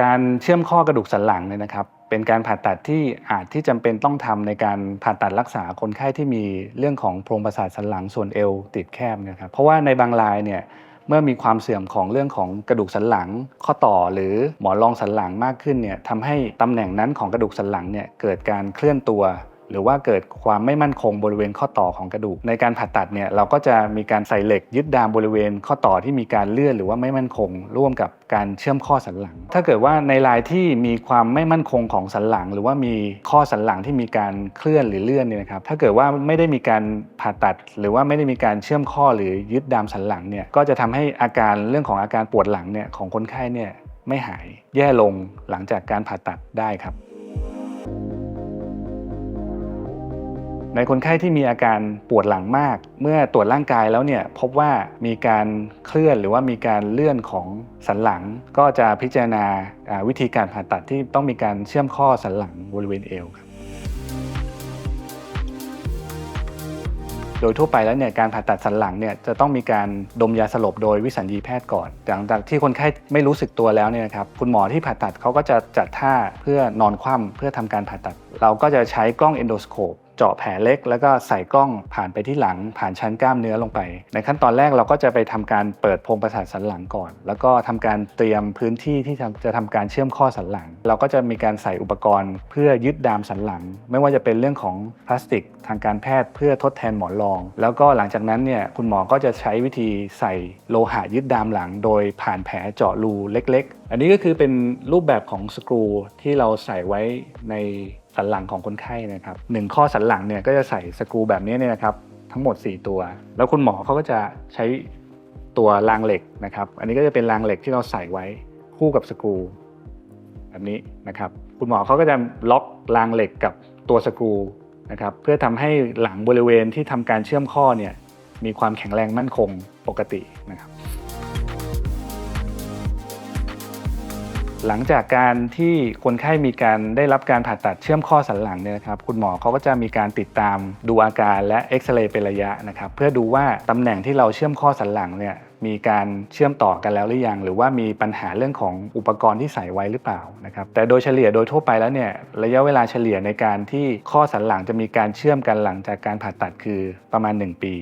การเชื่อมข้อกระดูกสันหลังเนี่ยนะครับ เป็นการผ่าตัดที่อาจที่จำเป็นต้องทำในการผ่าตัดรักษาคนไข้ที่มีเรื่องของโพรงประสาทสันหลังส่วนเอวติดแคบนะครับ เพราะว่าในบางรายเนี่ยเมื่อมีความเสื่อมของเรื่องของกระดูกสันหลัง ข้อต่อหรือหมอนรองสันหลังมากขึ้นเนี่ยทำให้ตำแหน่งนั้นของกระดูกสันหลังเนี่ยเกิดการเคลื่อนตัว หรือว่าเกิดความไม่มั่นคงบริเวณข้อต่อของกระดูก ในการผ่าตัดเนี่ยเราก็จะมีการใส่เหล็กยึดดามบริเวณข้อต่อที่มีการเลื่อนหรือว่าไม่มั่นคง ร่วมกับการเชื่อมข้อสันหลัง ถ้าเกิดว่าในรายที่มีความไม่มั่นคงของสันหลัง หรือว่ามีข้อสันหลังที่มีการเคลื่อนหรือเลื่อนเนี่ยนะครับถ้าเกิดว่าไม่ได้มีการผ่าตัด หรือว่าไม่ได้มีการเชื่อมข้อหรือยึดดามสันหลังเนี่ยก็จะทำให้อาการเรื่องของอาการปวดหลังเนี่ยของคนไข้เนี่ยไม่หายแย่ลงหลังจากการผ่าตัดได้ครับ ในคนไข้ที่มีอาการปวดหลังมาก เมื่อตรวจร่างกายแล้วเนี่ยพบว่ามีการเคลื่อนหรือว่ามีการเลื่อนของสันหลัง ก็จะพิจารณาวิธีการผ่าตัดที่ต้องมีการเชื่อมข้อสันหลังบริเวณเอวครับโดยทั่วไปแล้วเนี่ยการผ่าตัดสันหลังเนี่ยจะต้องมีการดมยาสลบโดยวิสัญญีแพทย์ก่อน หลังจากที่คนไข้ไม่รู้สึกตัวแล้วเนี่ยครับคุณหมอที่ผ่าตัดเขาก็จะจัดท่าเพื่อนอนคว่ำเพื่อทำการผ่าตัด เราก็จะใช้กล้องเอนโดสโคป เจาะแผลเล็ก แล้วก็ใส่กล้องผ่านไปที่หลัง ผ่านชั้นกล้ามเนื้อลงไป ในขั้นตอนแรกเราก็จะไปทำการเปิดโพรงประสาทสันหลังก่อน แล้วก็ทำการเตรียมพื้นที่ที่จะจะทำการเชื่อมข้อสันหลัง เราก็จะมีการใส่อุปกรณ์ เพื่อยึดดามสันหลัง ไม่ว่าจะเป็นเรื่องของพลาสติก ทางการแพทย์เพื่อทดแทนหมอนรอง แล้วก็หลังจากนั้นเนี่ยคุณหมอก็จะใช้วิธีใส่โลหะยึดดามหลัง โดยผ่านแผลเจาะรูเล็ก ๆ อันนี้ก็คือเป็นรูปแบบของสกรูที่เราใส่ไว้ใน สันหลังของคนไข้นะครับหนึ่งข้อสันหลังเนี่ยก็จะใส่สกรูแบบนี้เนี่ยนะครับทั้งหมด 4 ตัว แล้วคุณหมอเขาก็จะใช้ตัวรางเหล็กนะครับ อันนี้ก็จะเป็นรางเหล็กที่เราใส่ไว้คู่กับสกรูแบบนี้นะครับ คุณหมอเขาก็จะล็อกรางเหล็กกับตัวสกรูนะครับเพื่อทำให้หลังบริเวณที่ทำการเชื่อมข้อเนี่ยมีความแข็งแรงมั่นคงปกตินะครับ หลังจากการที่คนไข้มีการได้รับการผ่าตัดเชื่อมข้อสันหลังเนี่ยนะครับคุณหมอเขาก็จะมีการติดตามดูอาการและเอ็กซเรย์เป็นระยะนะครับเพื่อดูว่าตำแหน่งที่เราเชื่อมข้อสันหลังเนี่ยมีการเชื่อมต่อกันแล้วหรือยัง หรือว่ามีปัญหาเรื่องของอุปกรณ์ที่ใส่ไว้หรือเปล่านะครับแต่โดยเฉลี่ยโดยทั่วไปแล้วเนี่ยระยะเวลาเฉลี่ยในการที่ข้อสันหลังจะมีการเชื่อมกันหลังจากการผ่าตัดคือประมาณ 1 ปี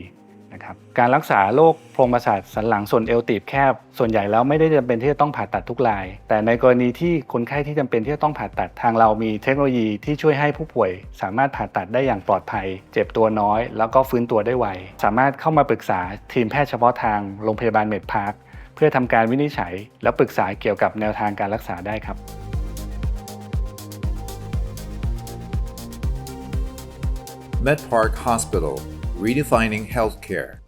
นะครับการรักษาโรคโพรงประสาทสันหลังส่วนเอวตีบแคบ ส่วนใหญ่แล้วไม่ได้จำเป็นที่จะต้องผ่าตัดทุกราย แต่ในกรณีที่คนไข้ที่จำเป็นที่จะต้องผ่าตัดทางเรามีเทคโนโลยีที่ช่วยให้ผู้ป่วย สามารถผ่าตัดได้อย่างปลอดภัย เจ็บตัวน้อย แล้วก็ฟื้นตัวได้ไวสามารถเข้ามาปรึกษาทีมแพทย์เฉพาะทางโรงพยาบาลเมดพาร์คเพื่อทำการวินิจฉัย และปรึกษาเกี่ยวกับแนวทางการรักษาได้ครับ MedPark Hospital, redefining healthcare.